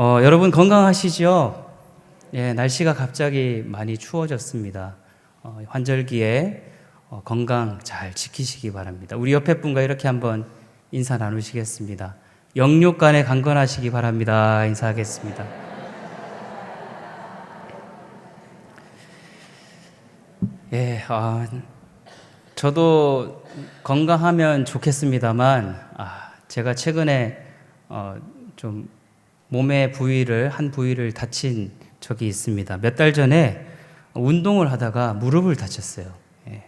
어, 여러분 건강하시죠? 예, 날씨가 갑자기 많이 추워졌습니다. 어, 환절기에 어, 건강 잘 지키시기 바랍니다. 우리 옆에 분과 이렇게 한번 인사 나누시겠습니다. 영육간에 강건하시기 바랍니다. 인사하겠습니다. 예, 아, 저도 건강하면 좋겠습니다만, 아, 제가 최근에 어, 좀 몸의 부위를 한 부위를 다친 적이 있습니다. 몇 달 전에 운동을 하다가 무릎을 다쳤어요. 예.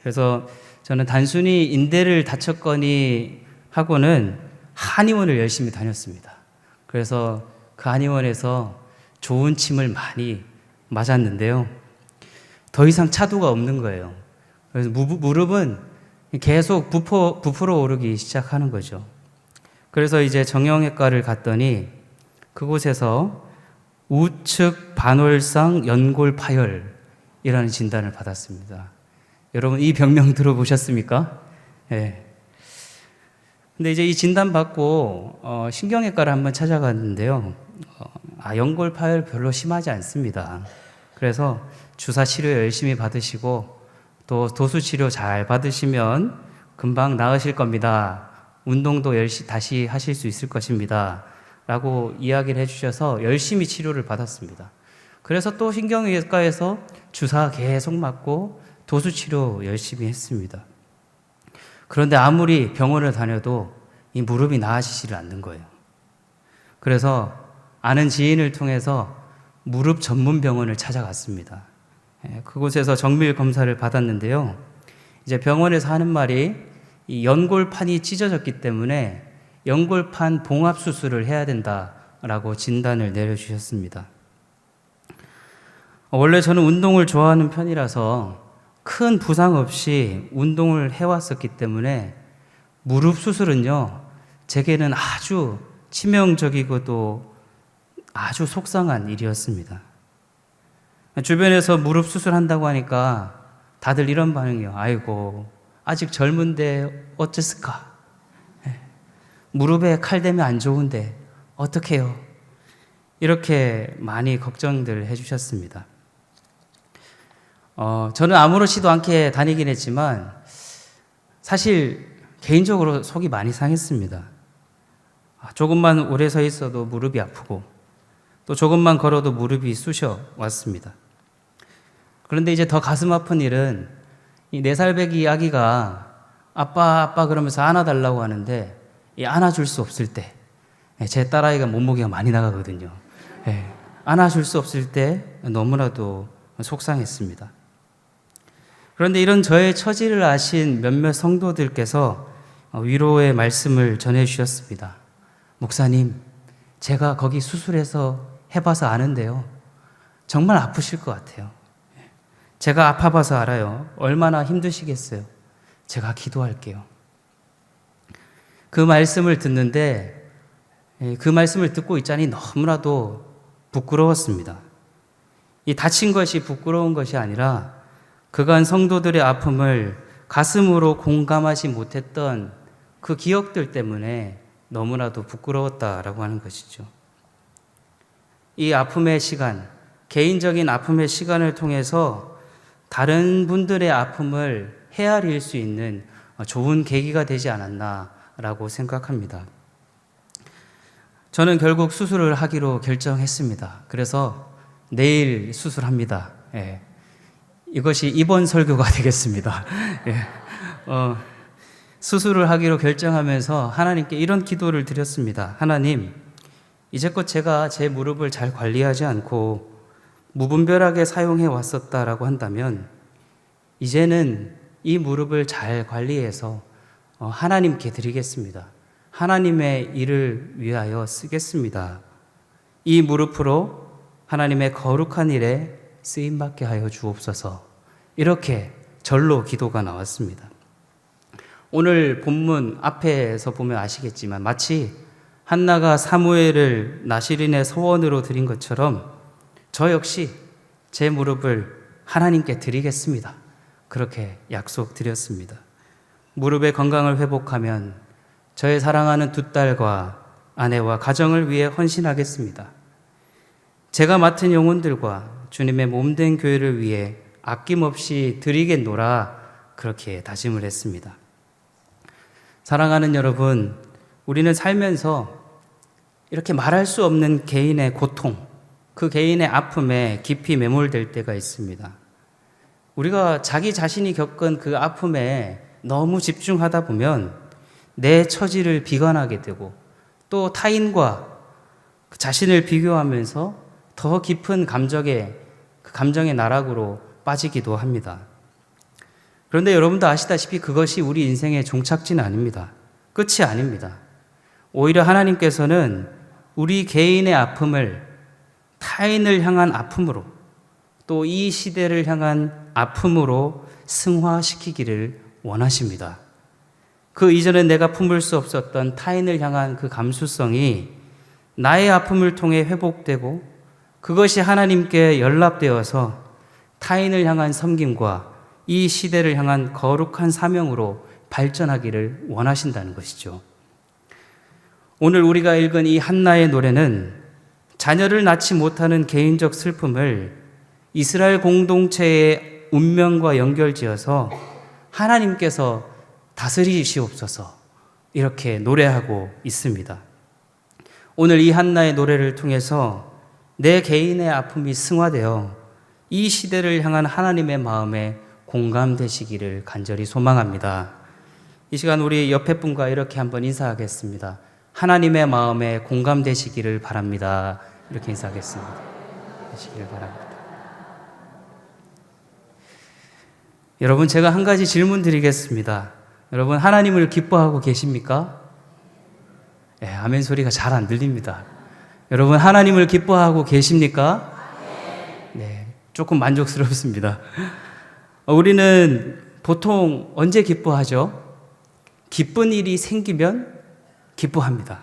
그래서 저는 단순히 인대를 다쳤거니 하고는 한의원을 열심히 다녔습니다. 그래서 그 한의원에서 좋은 침을 많이 맞았는데요. 더 이상 차도가 없는 거예요. 그래서 무, 무릎은 계속 부풀어 오르기 시작하는 거죠. 그래서 이제 정형외과를 갔더니 그곳에서 우측 반월상 연골 파열이라는 진단을 받았습니다. 여러분 이 병명 들어보셨습니까? 예. 근데 이제 이 진단 받고 어, 신경외과를 한번 찾아갔는데요. 어, 아 연골 파열 별로 심하지 않습니다. 그래서 주사 치료 열심히 받으시고 또 도수 치료 잘 받으시면 금방 나으실 겁니다. 운동도 열심히 다시 하실 수 있을 것입니다. 라고 이야기를 해주셔서 열심히 치료를 받았습니다. 그래서 또 신경외과에서 주사 계속 맞고 도수 치료 열심히 했습니다. 그런데 아무리 병원을 다녀도 이 무릎이 나아지지를 않는 거예요. 그래서 아는 지인을 통해서 무릎 전문 병원을 찾아갔습니다. 예, 그곳에서 정밀 검사를 받았는데요. 이제 병원에서 하는 말이 이 연골판이 찢어졌기 때문에 연골판 봉합 수술을 해야 된다라고 진단을 내려주셨습니다. 원래 저는 운동을 좋아하는 편이라서 큰 부상 없이 운동을 해왔었기 때문에 무릎 수술은요, 제게는 아주 치명적이고도 아주 속상한 일이었습니다. 주변에서 무릎 수술한다고 하니까 다들 이런 반응이요. 아이고, 아직 젊은데 어쩌을까? 예. 무릎에 칼 대면 안 좋은데 어떡해요? 이렇게 많이 걱정들 해주셨습니다. 어, 저는 아무렇지도 않게 다니긴 했지만 사실 개인적으로 속이 많이 상했습니다. 아, 조금만 오래 서 있어도 무릎이 아프고 또 조금만 걸어도 무릎이 쑤셔 왔습니다. 그런데 이제 더 가슴 아픈 일은 이 네 살배기 아기가 아빠 아빠 그러면서 안아달라고 하는데 이 안아줄 수 없을 때 제 딸아이가 몸무게가 많이 나가거든요. 예, 안아줄 수 없을 때 너무나도 속상했습니다. 그런데 이런 저의 처지를 아신 몇몇 성도들께서 위로의 말씀을 전해 주셨습니다. 목사님, 제가 거기 수술해서 해봐서 아는데요. 정말 아프실 것 같아요. 제가 아파봐서 알아요. 얼마나 힘드시겠어요. 제가 기도할게요. 그 말씀을 듣는데 그 말씀을 듣고 있자니 너무나도 부끄러웠습니다. 이 다친 것이 부끄러운 것이 아니라 그간 성도들의 아픔을 가슴으로 공감하지 못했던 그 기억들 때문에 너무나도 부끄러웠다라고 하는 것이죠. 이 아픔의 시간, 개인적인 아픔의 시간을 통해서 다른 분들의 아픔을 헤아릴 수 있는 좋은 계기가 되지 않았나라고 생각합니다. 저는 결국 수술을 하기로 결정했습니다. 그래서 내일 수술합니다. 예. 이것이 이번 설교가 되겠습니다. 예. 어, 수술을 하기로 결정하면서 하나님께 이런 기도를 드렸습니다. 하나님, 이제껏 제가 제 무릎을 잘 관리하지 않고 무분별하게 사용해 왔었다라고 한다면 이제는 이 무릎을 잘 관리해서 어, 하나님께 드리겠습니다. 하나님의 일을 위하여 쓰겠습니다. 이 무릎으로 하나님의 거룩한 일에 쓰임 받게 하여 주옵소서. 이렇게 절로 기도가 나왔습니다. 오늘 본문 앞에서 보면 아시겠지만 마치 한나가 사무엘을 나시린의 소원으로 드린 것처럼 저 역시 제 무릎을 하나님께 드리겠습니다. 그렇게 약속드렸습니다. 무릎의 건강을 회복하면 저의 사랑하는 두 딸과 아내와 가정을 위해 헌신하겠습니다. 제가 맡은 영혼들과 주님의 몸된 교회를 위해 아낌없이 드리겠노라 그렇게 다짐을 했습니다. 사랑하는 여러분, 우리는 살면서 이렇게 말할 수 없는 개인의 고통, 그 개인의 아픔에 깊이 매몰될 때가 있습니다. 우리가 자기 자신이 겪은 그 아픔에 너무 집중하다 보면 내 처지를 비관하게 되고 또 타인과 그 자신을 비교하면서 더 깊은 감정의 그 감정의 나락으로 빠지기도 합니다. 그런데 여러분도 아시다시피 그것이 우리 인생의 종착지는 아닙니다. 끝이 아닙니다. 오히려 하나님께서는 우리 개인의 아픔을 타인을 향한 아픔으로 또 이 시대를 향한 아픔으로 승화시키기를 원하십니다. 그 이전에 내가 품을 수 없었던 타인을 향한 그 감수성이 나의 아픔을 통해 회복되고 그것이 하나님께 연락되어서 타인을 향한 섬김과 이 시대를 향한 거룩한 사명으로 발전하기를 원하신다는 것이죠. 오늘 우리가 읽은 이 한나의 노래는 자녀를 낳지 못하는 개인적 슬픔을 이스라엘 공동체의 운명과 연결지어서 하나님께서 다스리시옵소서 이렇게 노래하고 있습니다. 오늘 이 한나의 노래를 통해서 내 개인의 아픔이 승화되어 이 시대를 향한 하나님의 마음에 공감되시기를 간절히 소망합니다. 이 시간 우리 옆에 분과 이렇게 한번 인사하겠습니다. 하나님의 마음에 공감되시기를 바랍니다. 이렇게 인사하겠습니다. 되시기를 바랍니다. 여러분 제가 한 가지 질문 드리겠습니다. 여러분 하나님을 기뻐하고 계십니까? 예, 아멘 소리가 잘 안 들립니다. 여러분 하나님을 기뻐하고 계십니까? 네, 조금 만족스럽습니다. 어, 우리는 보통 언제 기뻐하죠? 기쁜 일이 생기면 기뻐합니다.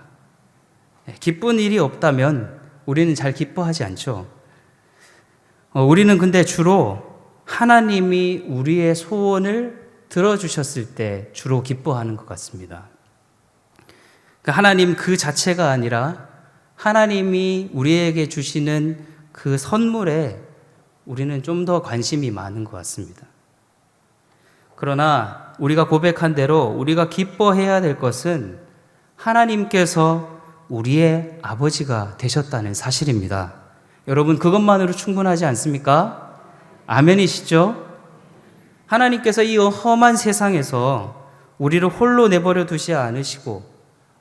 예, 기쁜 일이 없다면 우리는 잘 기뻐하지 않죠. 어, 우리는 근데 주로 하나님이 우리의 소원을 들어주셨을 때 주로 기뻐하는 것 같습니다. 그 하나님 그 자체가 아니라 하나님이 우리에게 주시는 그 선물에 우리는 좀 더 관심이 많은 것 같습니다. 그러나 우리가 고백한 대로 우리가 기뻐해야 될 것은 하나님께서 우리의 아버지가 되셨다는 사실입니다. 여러분, 그것만으로 충분하지 않습니까? 아멘이시죠? 하나님께서 이 험한 세상에서 우리를 홀로 내버려 두지 않으시고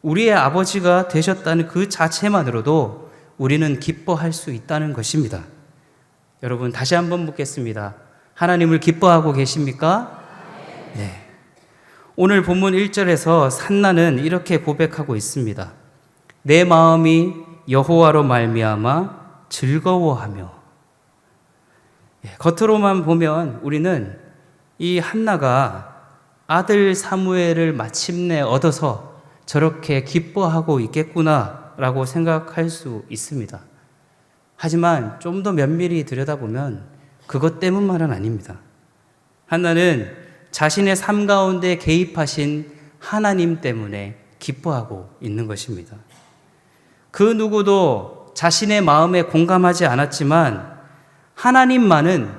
우리의 아버지가 되셨다는 그 자체만으로도 우리는 기뻐할 수 있다는 것입니다. 여러분, 다시 한번 묻겠습니다. 하나님을 기뻐하고 계십니까? 네. 오늘 본문 1절에서 산나는 이렇게 고백하고 있습니다. 내 마음이 여호와로 말미암아 즐거워하며 예, 겉으로만 보면 우리는 이 한나가 아들 사무엘을 마침내 얻어서 저렇게 기뻐하고 있겠구나라고 생각할 수 있습니다. 하지만 좀 더 면밀히 들여다보면 그것 때문만은 아닙니다. 한나는 자신의 삶 가운데 개입하신 하나님 때문에 기뻐하고 있는 것입니다. 그 누구도 자신의 마음에 공감하지 않았지만 하나님만은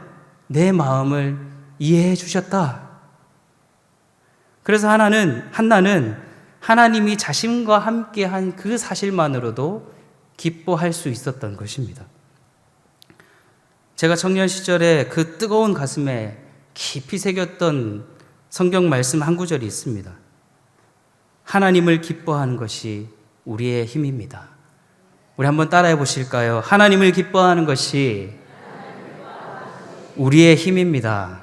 내 마음을 이해해 주셨다. 그래서 하나는 한나는 하나님이 자신과 함께 한 그 사실만으로도 기뻐할 수 있었던 것입니다. 제가 청년 시절에 그 뜨거운 가슴에 깊이 새겼던 성경 말씀 한 구절이 있습니다. 하나님을 기뻐하는 것이 우리의 힘입니다. 우리 한번 따라해 보실까요? 하나님을 기뻐하는 것이 우리의 힘입니다.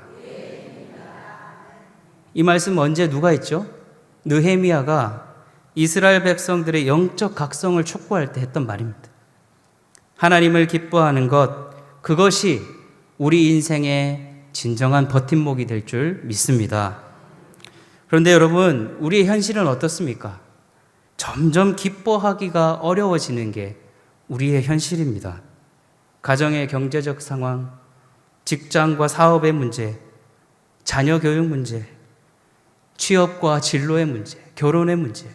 이 말씀 언제 누가 했죠? 느헤미야가 이스라엘 백성들의 영적 각성을 촉구할 때 했던 말입니다. 하나님을 기뻐하는 것, 그것이 우리 인생의 진정한 버팀목이 될 줄 믿습니다. 그런데 여러분, 우리의 현실은 어떻습니까? 점점 기뻐하기가 어려워지는 게 우리의 현실입니다. 가정의 경제적 상황, 직장과 사업의 문제, 자녀 교육 문제, 취업과 진로의 문제, 결혼의 문제.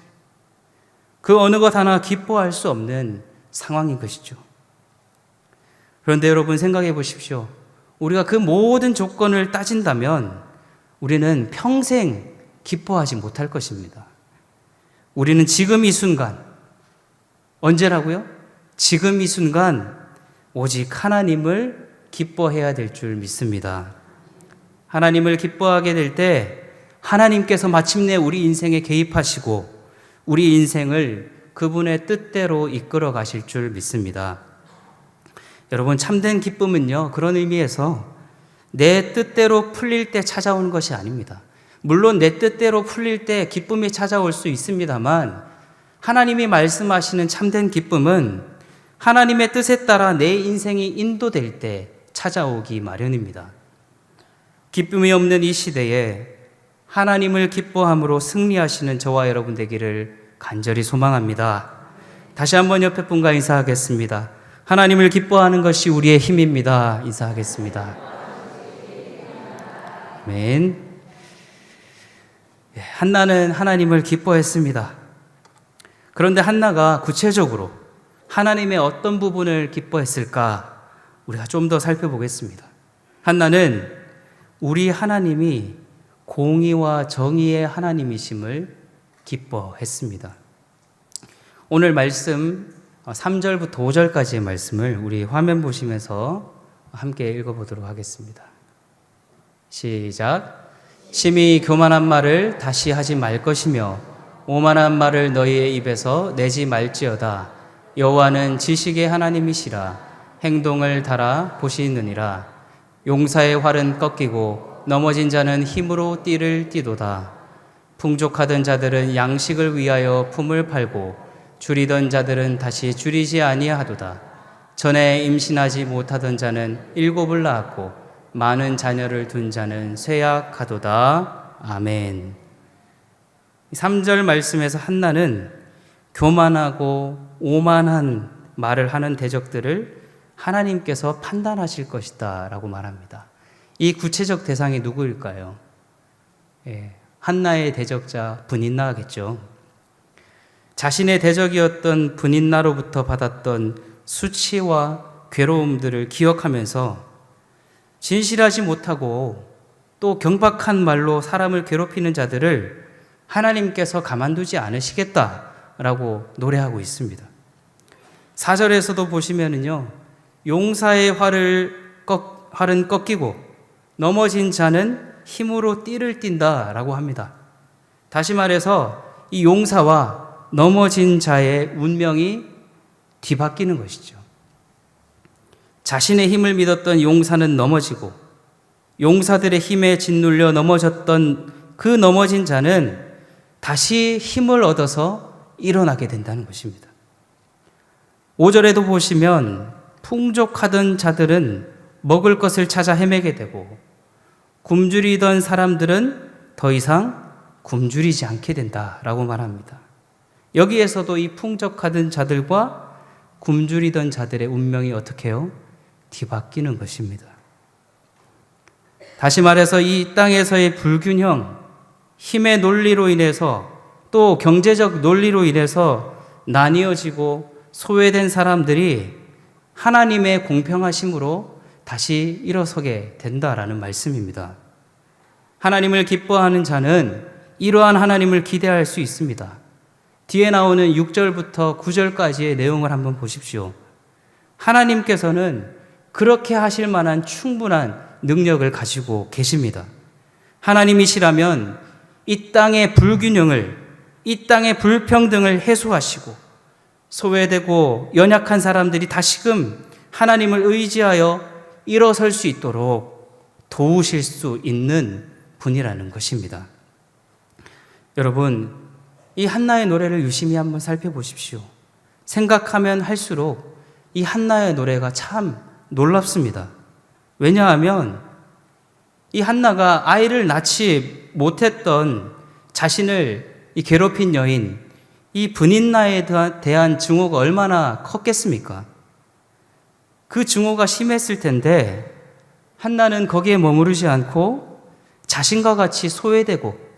그 어느 것 하나 기뻐할 수 없는 상황인 것이죠. 그런데 여러분 생각해 보십시오. 우리가 그 모든 조건을 따진다면 우리는 평생 기뻐하지 못할 것입니다. 우리는 지금 이 순간, 언제라고요? 지금 이 순간 오직 하나님을 기뻐해야 될 줄 믿습니다. 하나님을 기뻐하게 될 때 하나님께서 마침내 우리 인생에 개입하시고 우리 인생을 그분의 뜻대로 이끌어 가실 줄 믿습니다. 여러분, 참된 기쁨은요, 그런 의미에서 내 뜻대로 풀릴 때 찾아오는 것이 아닙니다. 물론 내 뜻대로 풀릴 때 기쁨이 찾아올 수 있습니다만, 하나님이 말씀하시는 참된 기쁨은 하나님의 뜻에 따라 내 인생이 인도될 때 찾아오기 마련입니다. 기쁨이 없는 이 시대에 하나님을 기뻐함으로 승리하시는 저와 여러분 되기를 간절히 소망합니다. 다시 한번 옆에 분과 인사하겠습니다. 하나님을 기뻐하는 것이 우리의 힘입니다. 인사하겠습니다. 아멘. 예, 한나는 하나님을 기뻐했습니다. 그런데 한나가 구체적으로 하나님의 어떤 부분을 기뻐했을까? 우리가 좀 더 살펴보겠습니다. 한나는 우리 하나님이 공의와 정의의 하나님이심을 기뻐했습니다. 오늘 말씀 3절부터 5절까지의 말씀을 우리 화면 보시면서 함께 읽어보도록 하겠습니다. 시작. 심히 교만한 말을 다시 하지 말 것이며 오만한 말을 너희의 입에서 내지 말지어다. 여호와는 지식의 하나님이시라. 행동을 달아 보시느니라. 용사의 활은 꺾이고 넘어진 자는 힘으로 띠를 띠도다. 풍족하던 자들은 양식을 위하여 품을 팔고 줄이던 자들은 다시 줄이지 아니하도다. 전에 임신하지 못하던 자는 일곱을 낳았고 많은 자녀를 둔 자는 쇠약하도다. 아멘. 3절 말씀에서 한나는 교만하고 오만한 말을 하는 대적들을 하나님께서 판단하실 것이다 라고 말합니다. 이 구체적 대상이 누구일까요? 예, 한나의 대적자 분인나겠죠. 자신의 대적이었던 분인나로부터 받았던 수치와 괴로움들을 기억하면서 진실하지 못하고 또 경박한 말로 사람을 괴롭히는 자들을 하나님께서 가만두지 않으시겠다라고 노래하고 있습니다. 4절에서도 보시면은요, 용사의 활을 꺾, 활은 꺾이고 넘어진 자는 힘으로 띠를 띈다라고 합니다. 다시 말해서 이 용사와 넘어진 자의 운명이 뒤바뀌는 것이죠. 자신의 힘을 믿었던 용사는 넘어지고 용사들의 힘에 짓눌려 넘어졌던 그 넘어진 자는 다시 힘을 얻어서 일어나게 된다는 것입니다. 5절에도 보시면 풍족하던 자들은 먹을 것을 찾아 헤매게 되고 굶주리던 사람들은 더 이상 굶주리지 않게 된다라고 말합니다. 여기에서도 이 풍족하던 자들과 굶주리던 자들의 운명이 어떻게 해요? 뒤바뀌는 것입니다. 다시 말해서 이 땅에서의 불균형, 힘의 논리로 인해서 또 경제적 논리로 인해서 나뉘어지고 소외된 사람들이 하나님의 공평하심으로 다시 일어서게 된다라는 말씀입니다. 하나님을 기뻐하는 자는 이러한 하나님을 기대할 수 있습니다. 뒤에 나오는 6절부터 9절까지의 내용을 한번 보십시오. 하나님께서는 그렇게 하실 만한 충분한 능력을 가지고 계십니다. 하나님이시라면 이 땅의 불균형을, 이 땅의 불평등을 해소하시고 소외되고 연약한 사람들이 다시금 하나님을 의지하여 일어설 수 있도록 도우실 수 있는 분이라는 것입니다. 여러분, 이 한나의 노래를 유심히 한번 살펴보십시오. 생각하면 할수록 이 한나의 노래가 참 놀랍습니다. 왜냐하면 이 한나가 아이를 낳지 못했던 자신을 이 괴롭힌 여인, 이 분인나에 대한 증오가 얼마나 컸겠습니까? 그 증오가 심했을 텐데 한나는 거기에 머무르지 않고 자신과 같이 소외되고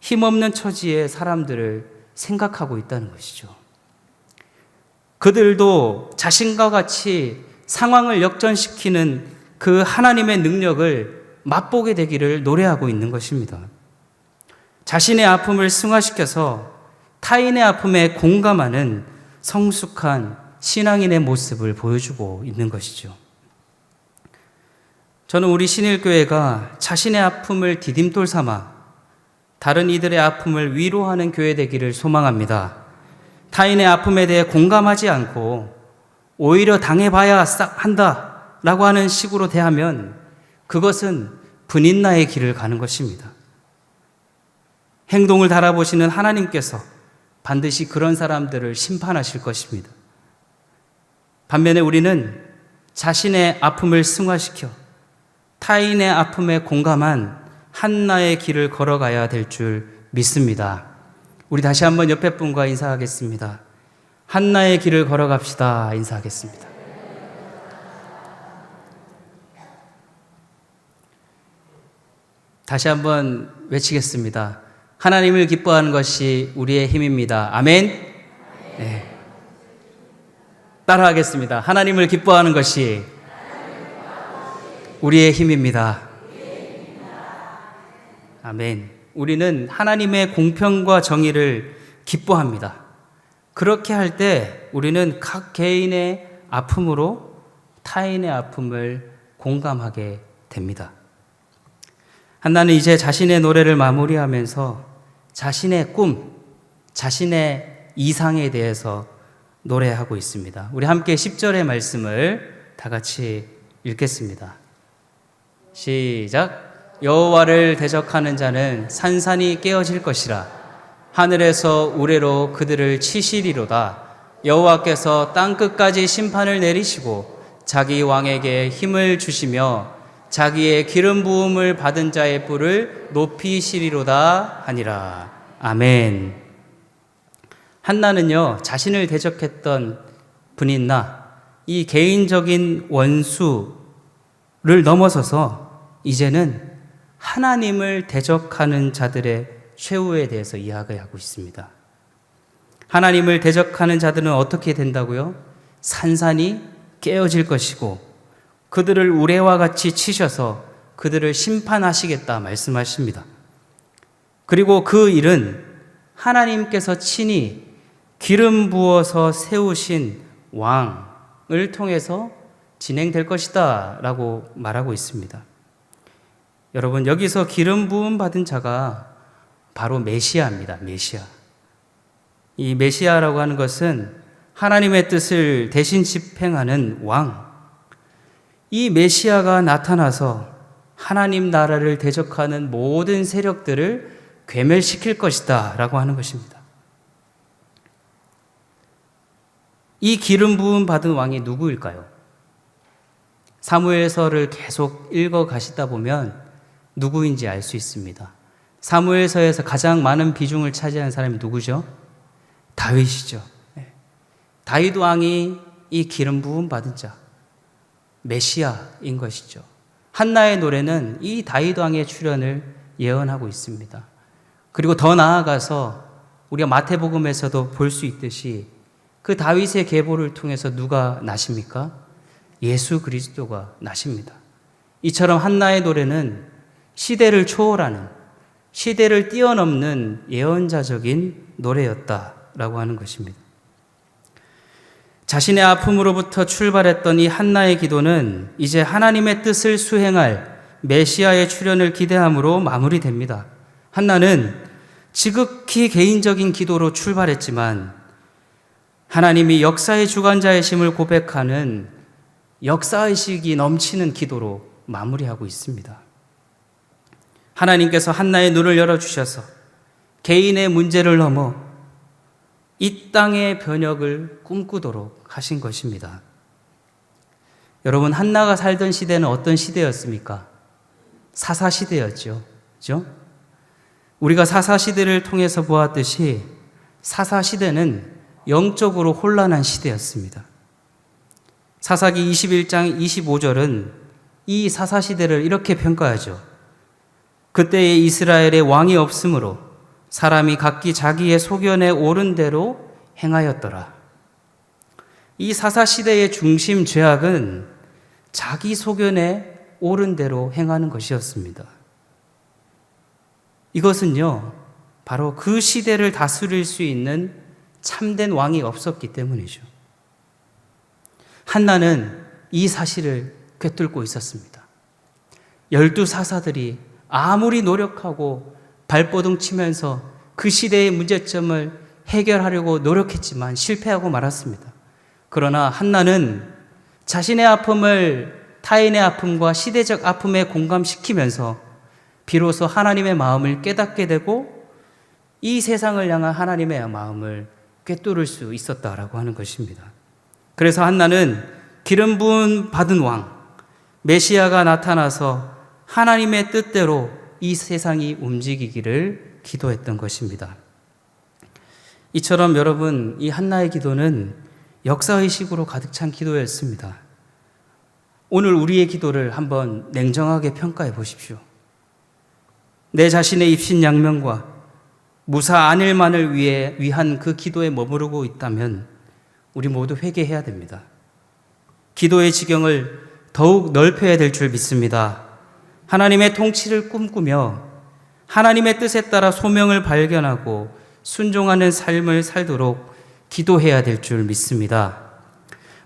힘없는 처지의 사람들을 생각하고 있다는 것이죠. 그들도 자신과 같이 상황을 역전시키는 그 하나님의 능력을 맛보게 되기를 노래하고 있는 것입니다. 자신의 아픔을 승화시켜서 타인의 아픔에 공감하는 성숙한 신앙인의 모습을 보여주고 있는 것이죠. 저는 우리 신일교회가 자신의 아픔을 디딤돌 삼아 다른 이들의 아픔을 위로하는 교회 되기를 소망합니다. 타인의 아픔에 대해 공감하지 않고 오히려 당해봐야 한다 라고 하는 식으로 대하면 그것은 분인나의 길을 가는 것입니다. 행동을 달아보시는 하나님께서 반드시 그런 사람들을 심판하실 것입니다. 반면에 우리는 자신의 아픔을 승화시켜 타인의 아픔에 공감한 한나의 길을 걸어가야 될 줄 믿습니다. 우리 다시 한번 옆에 분과 인사하겠습니다. 한나의 길을 걸어갑시다. 인사하겠습니다. 다시 한번 외치겠습니다. 하나님을 기뻐하는 것이 우리의 힘입니다. 아멘. 네. 따라하겠습니다. 하나님을 기뻐하는 것이 우리의 힘입니다. 아멘. 우리는 하나님의 공평과 정의를 기뻐합니다. 그렇게 할 때 우리는 각 개인의 아픔으로 타인의 아픔을 공감하게 됩니다. 한나는 이제 자신의 노래를 마무리하면서 자신의 꿈, 자신의 이상에 대해서 노래하고 있습니다. 우리 함께 10절의 말씀을 다 같이 읽겠습니다. 시작. 여호와를 대적하는 자는 산산이 깨어질 것이라. 하늘에서 우레로 그들을 치시리로다. 여호와께서 땅 끝까지 심판을 내리시고 자기 왕에게 힘을 주시며 자기의 기름 부음을 받은 자의 뿔을 높이시리로다 하니라. 아멘. 한나는요 자신을 대적했던 분인나? 이 개인적인 원수를 넘어서서 이제는 하나님을 대적하는 자들의 최후에 대해서 이야기하고 있습니다. 하나님을 대적하는 자들은 어떻게 된다고요? 산산이 깨어질 것이고 그들을 우레와 같이 치셔서 그들을 심판하시겠다 말씀하십니다. 그리고 그 일은 하나님께서 친히 기름 부어서 세우신 왕을 통해서 진행될 것이다 라고 말하고 있습니다. 여러분, 여기서 기름 부음 받은 자가 바로 메시아입니다. 메시아. 이 메시아라고 하는 것은 하나님의 뜻을 대신 집행하는 왕. 이 메시아가 나타나서 하나님 나라를 대적하는 모든 세력들을 괴멸시킬 것이다. 라고 하는 것입니다. 이 기름 부음 받은 왕이 누구일까요? 사무엘서를 계속 읽어 가시다 보면 누구인지 알 수 있습니다. 사무엘서에서 가장 많은 비중을 차지한 사람이 누구죠? 다윗이죠. 네. 다윗 왕이 이 기름 부음 받은 자 메시아인 것이죠. 한나의 노래는 이 다윗 왕의 출현을 예언하고 있습니다. 그리고 더 나아가서 우리가 마태복음에서도 볼 수 있듯이 그 다윗의 계보를 통해서 누가 나십니까? 예수 그리스도가 나십니다. 이처럼 한나의 노래는 시대를 초월하는 시대를 뛰어넘는 예언자적인 노래였다라고 하는 것입니다. 자신의 아픔으로부터 출발했던 이 한나의 기도는 이제 하나님의 뜻을 수행할 메시아의 출현을 기대함으로 마무리됩니다. 한나는 지극히 개인적인 기도로 출발했지만 하나님이 역사의 주관자의심을 고백하는 역사의식이 넘치는 기도로 마무리하고 있습니다. 하나님께서 한나의 눈을 열어주셔서 개인의 문제를 넘어 이 땅의 변혁을 꿈꾸도록 하신 것입니다. 여러분, 한나가 살던 시대는 어떤 시대였습니까? 사사시대였죠. 그죠? 우리가 사사시대를 통해서 보았듯이 사사시대는 영적으로 혼란한 시대였습니다. 사사기 21장 25절은 이 사사시대를 이렇게 평가하죠. 그때의 이스라엘의 왕이 없으므로 사람이 각기 자기의 소견에 옳은 대로 행하였더라. 이 사사 시대의 중심 죄악은 자기 소견에 옳은 대로 행하는 것이었습니다. 이것은요, 바로 그 시대를 다스릴 수 있는 참된 왕이 없었기 때문이죠. 한나는 이 사실을 꿰뚫고 있었습니다. 열두 사사들이 아무리 노력하고 발버둥 치면서 그 시대의 문제점을 해결하려고 노력했지만 실패하고 말았습니다. 그러나 한나는 자신의 아픔을 타인의 아픔과 시대적 아픔에 공감시키면서 비로소 하나님의 마음을 깨닫게 되고 이 세상을 향한 하나님의 마음을 꿰뚫을 수 있었다라고 하는 것입니다. 그래서 한나는 기름 부은 받은 왕 메시아가 나타나서 하나님의 뜻대로 이 세상이 움직이기를 기도했던 것입니다. 이처럼 여러분 이 한나의 기도는 역사의식으로 가득 찬 기도였습니다. 오늘 우리의 기도를 한번 냉정하게 평가해 보십시오. 내 자신의 입신양명과 무사 안일만을 위해 위한 그 기도에 머무르고 있다면 우리 모두 회개해야 됩니다. 기도의 지경을 더욱 넓혀야 될 줄 믿습니다. 하나님의 통치를 꿈꾸며 하나님의 뜻에 따라 소명을 발견하고 순종하는 삶을 살도록 기도해야 될 줄 믿습니다.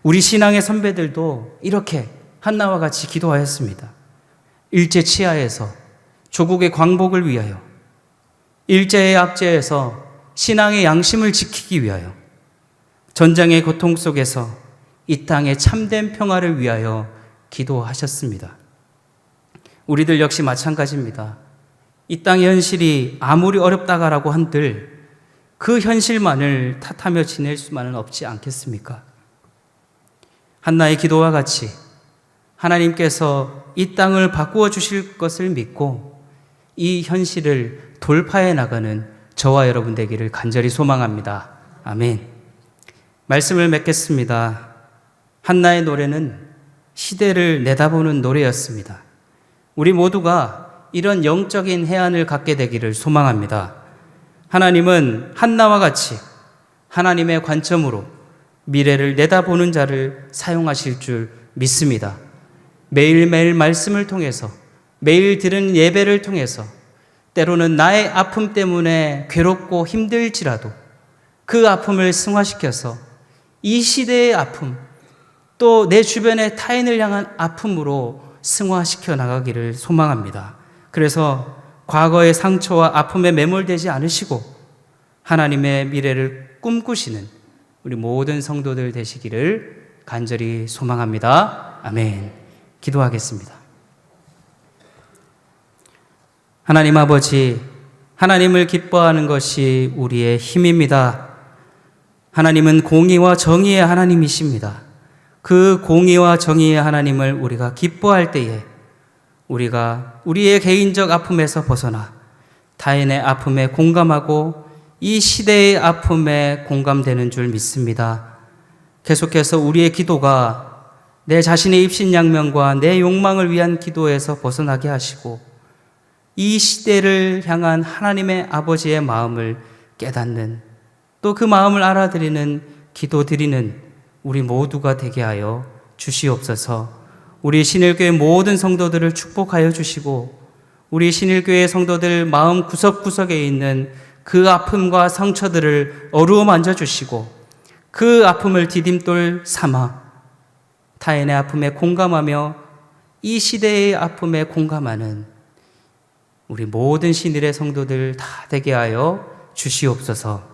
우리 신앙의 선배들도 이렇게 한나와 같이 기도하였습니다. 일제 치하에서 조국의 광복을 위하여 일제의 압제에서 신앙의 양심을 지키기 위하여 전장의 고통 속에서 이 땅의 참된 평화를 위하여 기도하셨습니다. 우리들 역시 마찬가지입니다. 이 땅의 현실이 아무리 어렵다가라고 한들 그 현실만을 탓하며 지낼 수만은 없지 않겠습니까? 한나의 기도와 같이 하나님께서 이 땅을 바꾸어 주실 것을 믿고 이 현실을 돌파해 나가는 저와 여러분 되기를 간절히 소망합니다. 아멘. 말씀을 맺겠습니다. 한나의 노래는 시대를 내다보는 노래였습니다. 우리 모두가 이런 영적인 해안을 갖게 되기를 소망합니다. 하나님은 한나와 같이 하나님의 관점으로 미래를 내다보는 자를 사용하실 줄 믿습니다. 매일매일 말씀을 통해서 매일 들은 예배를 통해서 때로는 나의 아픔 때문에 괴롭고 힘들지라도 그 아픔을 승화시켜서 이 시대의 아픔 또 내 주변의 타인을 향한 아픔으로 승화시켜 나가기를 소망합니다. 그래서 과거의 상처와 아픔에 매몰되지 않으시고 하나님의 미래를 꿈꾸시는 우리 모든 성도들 되시기를 간절히 소망합니다. 아멘. 기도하겠습니다. 하나님 아버지, 하나님을 기뻐하는 것이 우리의 힘입니다. 하나님은 공의와 정의의 하나님이십니다. 그 공의와 정의의 하나님을 우리가 기뻐할 때에 우리가 우리의 개인적 아픔에서 벗어나 타인의 아픔에 공감하고 이 시대의 아픔에 공감되는 줄 믿습니다. 계속해서 우리의 기도가 내 자신의 입신양명과 내 욕망을 위한 기도에서 벗어나게 하시고 이 시대를 향한 하나님의 아버지의 마음을 깨닫는 또 그 마음을 알아들이는 기도 드리는 우리 모두가 되게 하여 주시옵소서. 우리 신일교회 모든 성도들을 축복하여 주시고 우리 신일교회 성도들 마음 구석구석에 있는 그 아픔과 상처들을 어루만져 주시고 그 아픔을 디딤돌 삼아 타인의 아픔에 공감하며 이 시대의 아픔에 공감하는 우리 모든 신일의 성도들 다 되게 하여 주시옵소서